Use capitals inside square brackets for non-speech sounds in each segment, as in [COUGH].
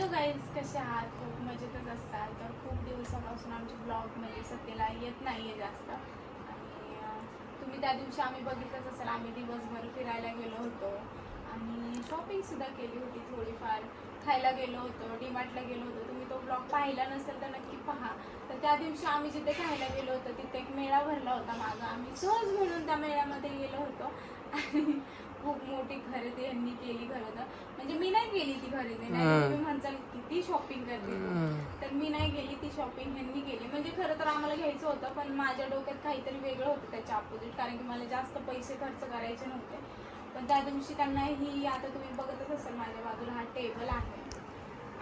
Hello guys कसे आहात? खूप मजेतच असतात. तर खूप दिवसापासून आमचे ब्लॉगमध्ये सध्याला येत नाही आहे जास्त. आणि तुम्ही त्या दिवशी आम्ही बघितलंच असेल आम्ही दिवसभर फिरायला गेलो होतो. आणि शॉपिंगसुद्धा केली होती थोडीफार. खायला गेलो होतो डीमार्टला गेलो होतो. ब्लॉग पाहिला नसेल तर नक्की पहा. तर त्या दिवशी आम्ही जिथे खायला गेलो होतो तिथे एक मेळा भरला होता माझा. आम्ही सहज म्हणून त्या मेळ्यामध्ये गेलो होतो. आणि खूप मोठी खरेदी यांनी केली खरं तर म्हणजे मी नाही केली ती खरेदी. नाही तुम्ही म्हणताल किती शॉपिंग करते? तर मी नाही केली ती शॉपिंग ह्यांनी केली. म्हणजे खरं तर आम्हाला घ्यायचं होतं पण माझ्या डोक्यात काहीतरी वेगळं होतं त्याच्या अपोजिट कारण की मला जास्त पैसे खर्च करायचे नव्हते. पण त्या दिवशी त्यांना ही आता तुम्ही बघतच असाल माझ्या बाजूला हा टेबल आहे.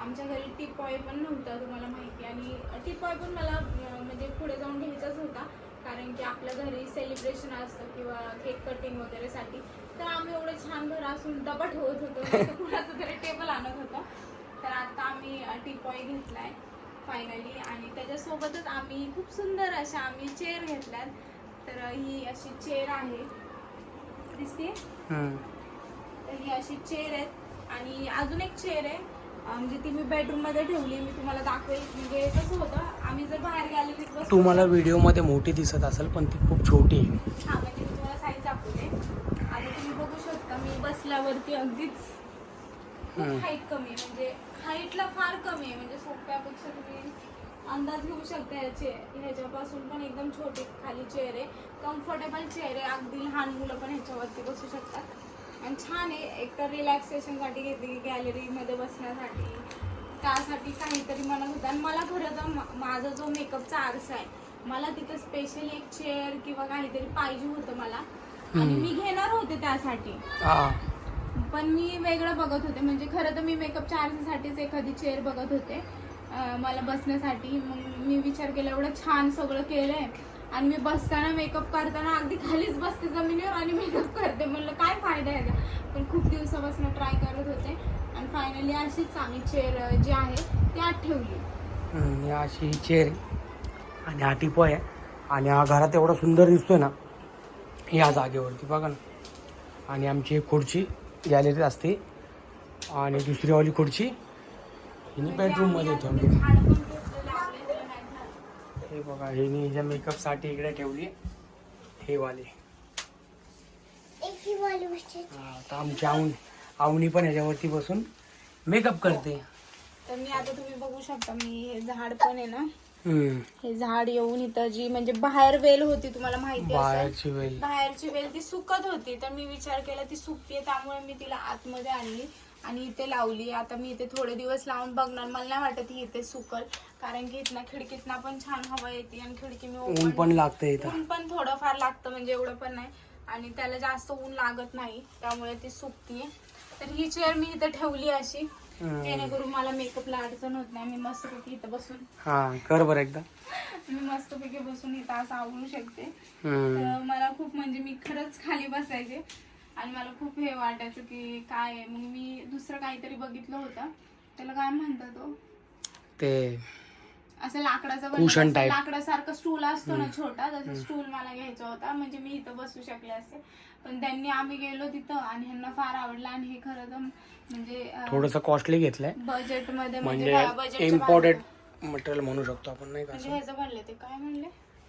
आमच्या घरी टिपॉय पण नव्हता तुम्हाला माहिती. आणि टिपॉय पण मला म्हणजे पुढे जाऊन घ्यायचाच होता. कारण की आपल्या घरी सेलिब्रेशन असतं किंवा केक कटिंग वगैरे साठी. तर आम्ही एवढं छान घर असून डबा ठेवत होतो. कुणाचं तरी टेबल आणत होतो. तर आता आम्ही टिपॉय घेतलाय फायनली आणि त्याच्यासोबतच आम्ही खूप सुंदर अशा आम्ही चेअर घेतल्यात. तर ही अशी चेअर आहे. दिसते तर ही अशी चेअर आहेत. आणि अजून एक चेअर आहे. म्हणजे ती मी बेडरूममध्ये ठेवली मी तुम्हाला दाखवेल. म्हणजे कसं होतं आम्ही जर बाहेर गॅलरीत बसलो तुम्हाला व्हिडिओमध्ये मोठी दिसत असेल पण ती खूप छोटी आहे. हा म्हणजे मी तुम्हाला साईज दाखवते. आता तुम्ही बघू शकता मी बसल्यावरती अगदीच खूप. हाईट कमी आहे. म्हणजे हाईटला फार कमी आहे. म्हणजे सोप्यापेक्षा तुम्ही अंदाज घेऊ शकता याचे ह्याच्यापासून पण एकदम छोटी खाली चेअर आहे. कम्फर्टेबल चेअर आहे. अगदी लहान मुलं पण ह्याच्यावरती बसू शकतात. आणि छान आहे एक तर रिलॅक्सेशनसाठी घेतली गॅलरीमध्ये बसण्यासाठी त्यासाठी काहीतरी मला होतं. आणि मला खरं तर माझा जो मेकअपचा आरसा आहे मला तिथं स्पेशली एक चेअर किंवा काहीतरी पाहिजे होतं मला. आणि. मी घेणार होते त्यासाठी. पण मी वेगळं बघत होते. म्हणजे खरं तर मी मेकअप चार्जसाठीच एखादी चेअर बघत होते. मला बसण्यासाठी. मग मी विचार केला एवढं छान सगळं केलंय. आणि मी बसताना मेकअप करताना अगदी खालीच बसते जमिनीवर आणि मेकअप करते. म्हणलं काय फायदा आहे याचा? पण खूप दिवसापासून ट्राय करत होते. आणि फायनली अशीच आम्ही चेअर जी आहे ती आत ठेवली. हम्म, ही अशी चेअर आणि हा टिपो आहे. आणि हा घरात एवढा सुंदर दिसतोय ना या जागेवरती बघा ना. आणि आमची एक खुर्ची गॅलरीत असते. आणि दुसरी वाली खुर्ची बेडरूममध्ये ठेवली झाडं पण खूप लावले, त्याला नाही झालं. हे बघा हिने हिच्या मेकअपसाठी इकडे ठेवली. हे वाले. हा, आता आमची आवनी पण ह्याच्यावरती बसून मेकअप करते. तर मी आता तुम्ही बघू शकता मी हे झाड पण आहे ना. हम्म, हे झाड येऊन इथं जी म्हणजे बाहेर वेल होती तुम्हाला माहिती असेल. बाहेरची वेल. बाहेरची वेल ती सुकत होती तर मी विचार केला ती सुकते त्यामुळे मी तिला आतमध्ये आणली. आणि इथे लावली. आता मी इथे थोडे दिवस लावून बघणार. मला नाही वाटत ही इथे सुकल. कारण की इथनं खिडकीतनं पण छान हवा येते आणि खिडकी मी ऊन पण लागतं इथं. ऊन पण थोडंफार लागतं म्हणजे एवढं पण नाही. आणि त्याला जास्त ऊन लागत नाही. त्यामुळे ती सुकतीये. तर ही चेअर मी इथे ठेवली अशी. हम्म. जेणेकरून मला मेकअपला अडचण होत नाही. मी मस्तपैकी इथं बसून हा कर बरं एकदा. [LAUGHS] मी मस्तपैकी बसून इथं असं आवरू शकते. हम्म. तर मला खूप म्हणजे मी खरंच खाली बसायचे. आणि मला खूप हे वाटायचं की काय आहे. मग मी दुसरं काहीतरी बघितलं होतं. त्याला काय म्हणतात तो? ते असं लाकडाचा type. लाकडासारखं स्टूल असतो ना छोटा तसा स्टूल मला घ्यायचा होता. म्हणजे मी इथं बसू शकले असते पण त्यांनी आम्ही गेलो तिथं आणि ह्यांना फार आवडलं आणि हे खरं तर म्हणजे थोडस कॉस्टली घेतलंय. बजेटमध्ये म्हणजे म्हणजे बजेटच्या इम्पॉर्टंट मटेरियल म्हणू शकतो आपण नाही का म्हणजे ह्याचं म्हणले ते. काय म्हणले?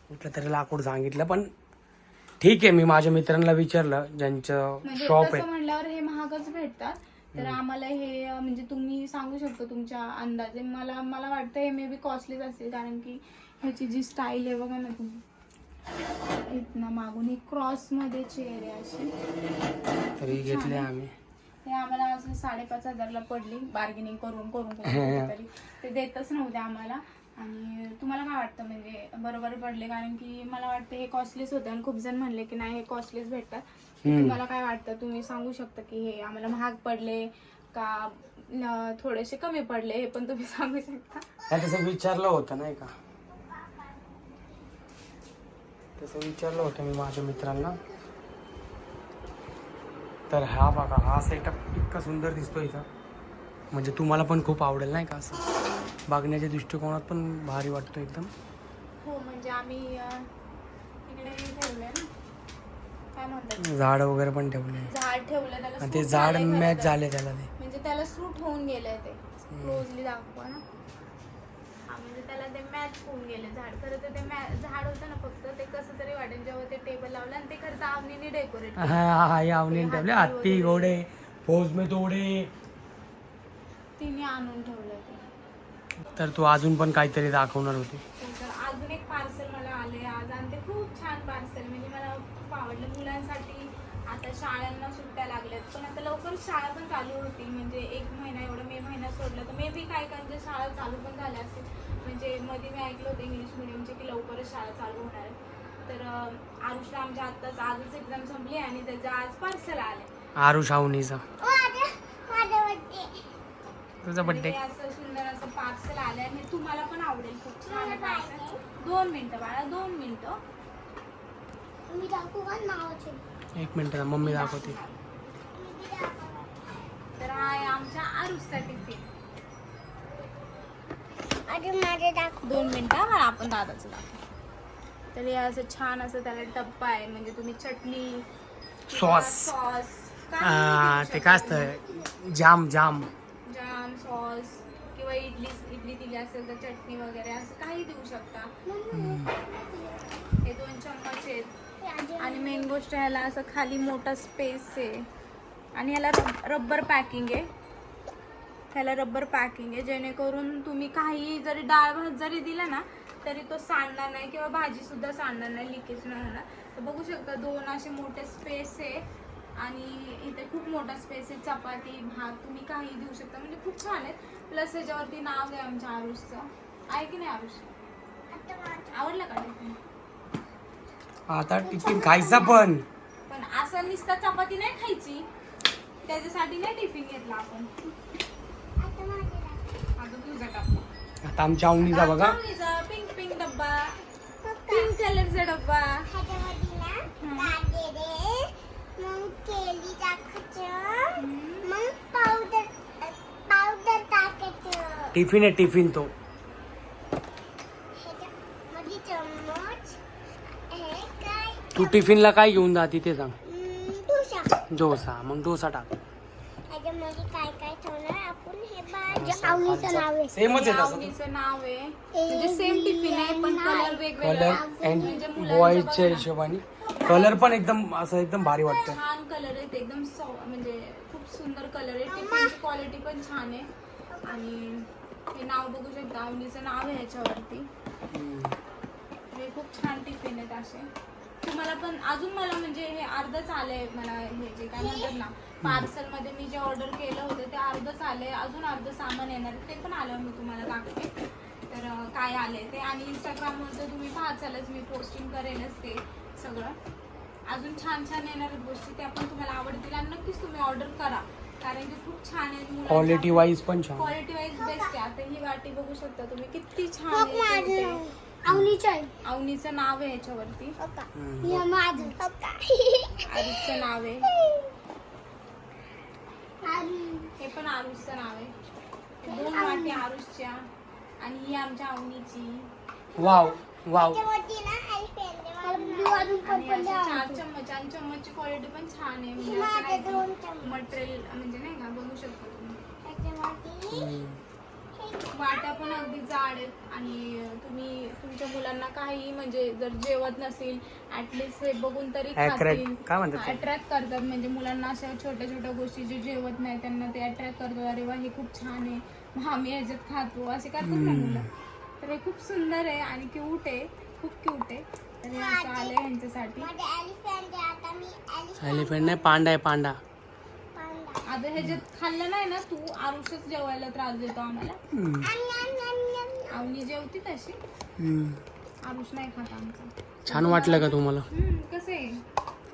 कुठलं तरी लाकूड सांगितलं पण ठीक आहे मी माझ्या मित्रांना विचारलं ज्यांचं म्हणजे शॉप तसं आहे. म्हणल्यावर हे महागच भेटतात. तर आम्हाला हे अं, म्हणजे तुम्ही सांगू शकता तुमच्या अंदाजे. मला मला वाटतं हे मे बी कॉस्टलीच असेल कारण की ह्याची जी स्टाईल आहे बघा ना तुम्ही. इथनं मागून ही क्रॉसमध्ये चेअर आहे अशी. तरी घेतले आम्ही. हे आम्हाला असं साडेपाच हजारला पडली. बार्गेनिंग करून करून करून [LAUGHS] तरी ते देतच नव्हते आम्हाला. आणि तुम्हाला काय वाटतं? म्हणजे बरोबर पडले कारण की मला वाटतं हे कॉस्टलीच होते आणि खूप जण म्हणले की नाही हे कॉस्टलीच भेटतात. तुम्हाला काय वाटतं? तुम्ही सांगू शकता की हे आम्हाला महाग पडले का थोडेसे कमी पडले? हे पण तुम्ही [LAUGHS] सांगू शकता. नाही तसं विचारलं होतं नाही का? तसं विचारलं होतं मी माझ्या मित्रांना. तर हा बघा हा सेटअप इतका सुंदर दिसतो इथं. म्हणजे तुम्हाला पण खूप आवडेल नाही का असं? बघण्याच्या दृष्टिकोनात पण भारी वाटतो एकदम. हो म्हणजे आम्ही इकडे ठेवलंय ना. काय म्हणतात? झाड वगैरे पण ठेवले झाड ठेवलं त्याला आणि ते सूट झाड झालंय मॅच तर. झाले त्याला ते. म्हणजे त्याला सूट होऊन गेलंय ते. क्लोजली दाखवा ना. हा म्हणजे त्याला ते मॅच होऊन गेले झाड. खरं तर ते मॅ झाड होतं ना फक्त ते कसं तरी वाटेल. जेव्हा ते टेबल लावलं आणि ते खरं तर आवनीने डेकोरेट हा हा या आवनी ठेवले हत्ती घोडे फौज में तोडे. तिने आणून ठेवलं ते. तर तू अजून पण काहीतरी दाखवणार होती. तर अजून एक पार्सल मला आले आज आणि ते खूप छान पार्सल म्हणजे मला खूप आवडलं मुलांसाठी. आता शाळांना सुट्ट्या लागल्यात. पण आता लवकर शाळा पण चालू होती. म्हणजे एक महिना एवढा मे महिना सोडला. तर मे बी काही काहींच्या शाळा चालू पण झाल्या असतील. म्हणजे मध्ये मी ऐकलं होतं इंग्लिश मिडियमचे की लवकरच शाळा चालू होणार आहे. तर आरुषला आमच्या आत्ताच आजच एक्झाम संपली आणि त्याचं आज पार्सल आले आरुष आवनीचा तुझा बड्डे असं सुंदर असं पार्सल आलं आणि हे तुम्हाला पण आवडेल. खूप छान आहे पार्सल दोन मिनिटं बाळा दोन मिनिटं. मी दाखवू का नावाचे? एक मिनिट मम्मी दाखवते. तर हा आहे आमच्या आरुषचा टिफिन अरे माझे दाखव. दोन मिनिटं हा आपण दादाचं दाखव. तर हे असं छान असं त्याला डब्बा आहे म्हणजे तुम्ही चटणी सॉस सॉस ते काय असतं? जाम जाम. जाम सॉस किंवा इडली इडली दिली असेल तर चटणी वगैरे असं काही देऊ शकता. हे दोन चम्मच आहेत. आणि मेन गोष्ट ह्याला असं खाली मोठा स्पेस आहे. आणि ह्याला रबर रब्बर पॅकिंग आहे. ह्याला रब्बर पॅकिंग आहे. जेणेकरून तुम्ही काही जरी डाळ भात जरी दिला ना तरी तो सांडणार नाही किंवा भाजी सुद्धा सांडणार नाही लिकेज नाही होणार. तर बघू शकता दोन असे मोठे स्पेस आहे. आणि इथे खूप मोठा स्पेस आहे. चपाती भात तुम्ही काही देऊ शकता. म्हणजे खूप छान आहे. प्लस ह्याच्यावरती नाव आहे आमच्या आरुषचं आहे की नाही आरुष आवडला का टिफिन? आता टिफिन खायचा पण. पण असं नुसता चपाती नाही खायची. त्याच्यासाठी नाही टिफिन घेतला आपण. आता तुझा डब्बा आता आमच्या आवनीचा बघा. पिंक पिंक डब्बा. पिंक कलरचा डब्बा. मग केली टाकायचं. मग पावडर पावडर टाकायचं. टिफिन आहे टिफिन तो. ह्याच्यामध्ये चम्मच हे काय? तू टिफिनला काय घेऊन जा तिथे सांग. डोसा. डोसा. मग डोसा टाक. काय आवडीचं नाव आहे. सेमच आहे तसं. आवनीचं नाव आहे. म्हणजे सेम टिफिन आहे पण कलर वेगवेगळा कलर आहे. अँड म्हणजे ना. हिशोबाने. कलर पण एकदम असं एकदम भारी वाटतं. छान कलर आहेत. एकदम सौ म्हणजे खूप सुंदर कलर आहे. टिफिनची क्वालिटी पण छान आहे. आणि हे नाव बघू शकता. आवनीचं नाव आहे ह्याच्यावरती हे खूप छान टिफिन आहेत असे. तुम्हाला पण अजून मला म्हणजे हे अर्धच आलंय मला हे जे काय म्हणतात ना पार्सलमध्ये मी जे ऑर्डर केलं होतं ते अर्धच आलंय अजून अर्ध सामान येणार आहे. ते पण आलं मी तुम्हाला दाखवते. तर काय आलंय ते. आणि इंस्टाग्रामवर तर तुम्ही पाहचालच मी पोस्टिंग करेनच ते सगळं. अजून छान छान येणार आहेत गोष्टी त्या पण तुम्हाला आवडतील. आणि नक्कीच तुम्ही ऑर्डर करा. कारण की खूप छान आहेत मुलांच्या- क्वालिटी वाईज पण छान. क्वालिटी वाईज बेस्ट आहे. आता ही वाटी बघू शकता तुम्ही. किती छान आहे आहे अवनीचं नाव आहे ह्याच्यावरती हो का? हे माझं हो का? आरुषचं नाव आहे आणि हे पण आरुषचं नाव आहे दोन वाटी आरुषच्या आणि ही आमच्या अवनीची वाव वाव त्याच्यावरती ना. मला अजून आणि. चार चम्मच आणि चम्मचची क्वालिटी पण छान आहे म्हणजे माझे असं नाही दोन चम्मच. मटेरियल म्हणजे नाही का बघू शकता तुम्ही त्याच्यावरती हम्म. वाट्या पण अगदी जाड आहेत आणि तुम्ही तुमच्या मुलांना काही म्हणजे जर जेवत नसेल ऍटलिस्ट हे बघून तरी Attract- काय म्हणतात ते? अट्रॅक्ट करतात. म्हणजे मुलांना अशा छोट्या छोट्या गोष्टी जे जेवत नाही त्यांना ते अट्रॅक्ट करतात. अरे वा हे खूप छान आहे. मग आम्ही ह्याच्यात खातो. असे करतात ना मुलं. तर हे खूप सुंदर आहे आणि क्यूट आहे. खूप क्यूट आहे. तर हे असं माझे elephant आहे. आता मी elephant एलिफंट नाही पांडा आहे पांडा. आता ह्याच्यात खाल्लं नाही ना तू आरुषच जेवायला त्रास देतो आम्हाला. आवनी जेवती तशी. आरुष नाही खात आमचा. छान वाटलं का तुम्हाला? हम्म, कसं आहे?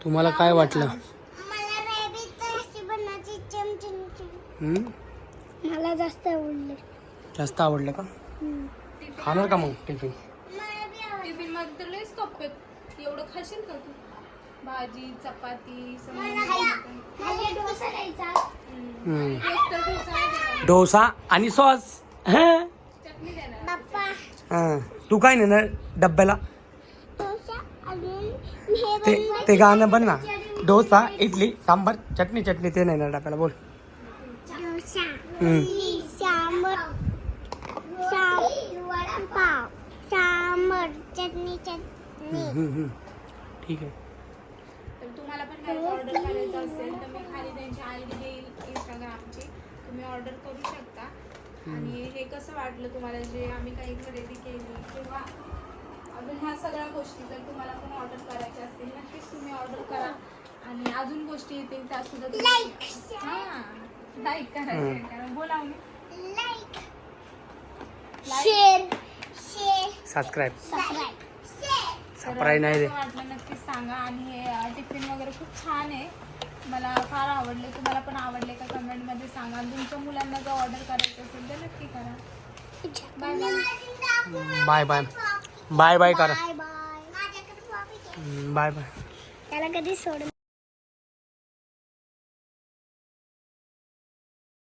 तुम्हाला काय वाटलं? मला rabbit तर अशी बनवायची चमचमची. हम्म? मला जास्त आवडले. जास्त आवडलं का? खाणार का मग टिफिन? मला बी आवडले. टिफिनमध्ये तर लयच कप आहेत एवढं खाशील का तू? भाजी चपाती डोसा आणि सॉस. हं? हं. तू काय नेणार डब्याला? ते. ते गाणं बन ना. डोसा इडली सांबार चटणी चटणी ते नाही ना डब्याला. बोल. डोसा. हम्म. इडली, सांबर पाव सांबर चटणी चटणी. हम्म, हम्म, हम्म. ठीक आहे. तुम्हाला पण काही ऑर्डर करायचं असेल तर मी खाली त्यांची आय डी देईल इंस्टाग्रामची तुम्ही ऑर्डर करू शकता. आणि हे कसं वाटलं तुम्हाला? जे आम्ही काही खरेदी केली किंवा अजून ह्या सगळ्या गोष्टी जर तुम्हाला पण ऑर्डर करायच्या असतील नक्कीच तुम्ही ऑर्डर करा. आणि अजून गोष्टी येतील त्या सुद्धा Like, हां लाईक करा हम्म. share करा बोला मी like share share subscribe subscribe surprise नाही रे. वाटलं नक्कीच सांगा. आणि हे टिफिन वगैरे खूप छान आहे. मला फार आवडले. तुम्हाला पण आवडले का कमेंटमध्ये सांगा. तुमच्या मुलांना जर ऑर्डर करायचं असेल तर नक्की करा. Bye bye bye bye bye bye करा बाय बाय त्याला कधी सोड